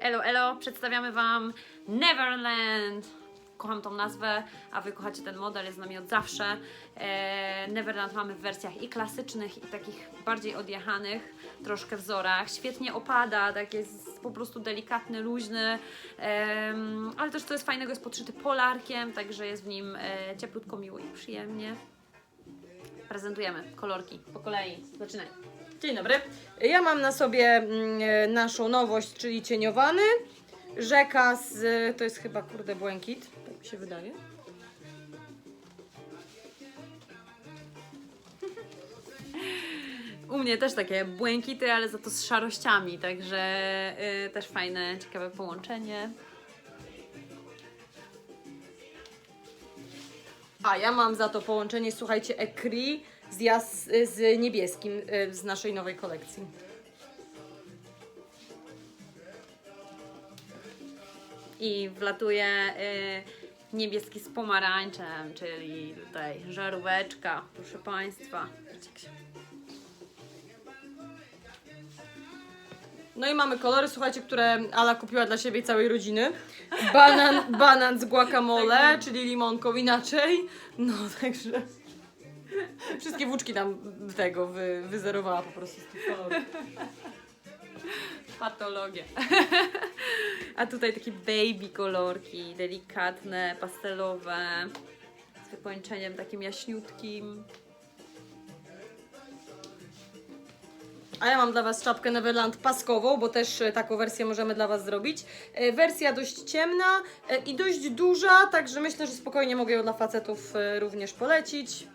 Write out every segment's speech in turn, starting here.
Elo, elo, przedstawiamy Wam Neverland. Kocham tą nazwę, a Wy kochacie ten model, jest z nami od zawsze. E, Neverland mamy w wersjach i klasycznych, i takich bardziej odjechanych, troszkę wzorach. Świetnie opada, tak jest po prostu delikatny, luźny, ale też co jest fajnego, jest podszyty polarkiem, także jest w nim e, cieplutko, miło i przyjemnie. Prezentujemy kolorki po kolei. Zaczynaj. Dzień dobry. Ja mam na sobie mm, e, naszą nowość, czyli cieniowany. Rzeka z. To jest chyba kurde błękit, tak mi się wydaje. U mnie też takie błękity, ale za to z szarościami, także y, też fajne, ciekawe połączenie. A ja mam za to połączenie, słuchajcie, ekri z, jas, z niebieskim e, z naszej nowej kolekcji. I wlatuje y, niebieski z pomarańczem, czyli tutaj żaróweczka, proszę Państwa. No i mamy kolory, słuchajcie, które Ala kupiła dla siebie i całej rodziny. Banan, banan z guacamole, czyli limonką inaczej. No, także... Wszystkie włóczki tam tego wy, wyzerowała po prostu z tych kolorów. Patologia. A tutaj takie baby kolorki, delikatne, pastelowe, z wykończeniem takim jaśniutkim. A ja mam dla Was czapkę Neverland paskową, bo też e, taką wersję możemy dla Was zrobić. E, Wersja dość ciemna e, i dość duża, także myślę, że spokojnie mogę ją dla facetów również polecić.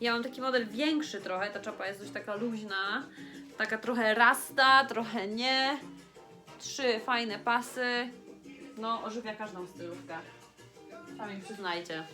Ja mam taki model większy trochę, ta czapa jest dość taka luźna, taka trochę rasta, trochę nie. Trzy fajne pasy. No, ożywia każdą stylówkę. Sami przyznajcie.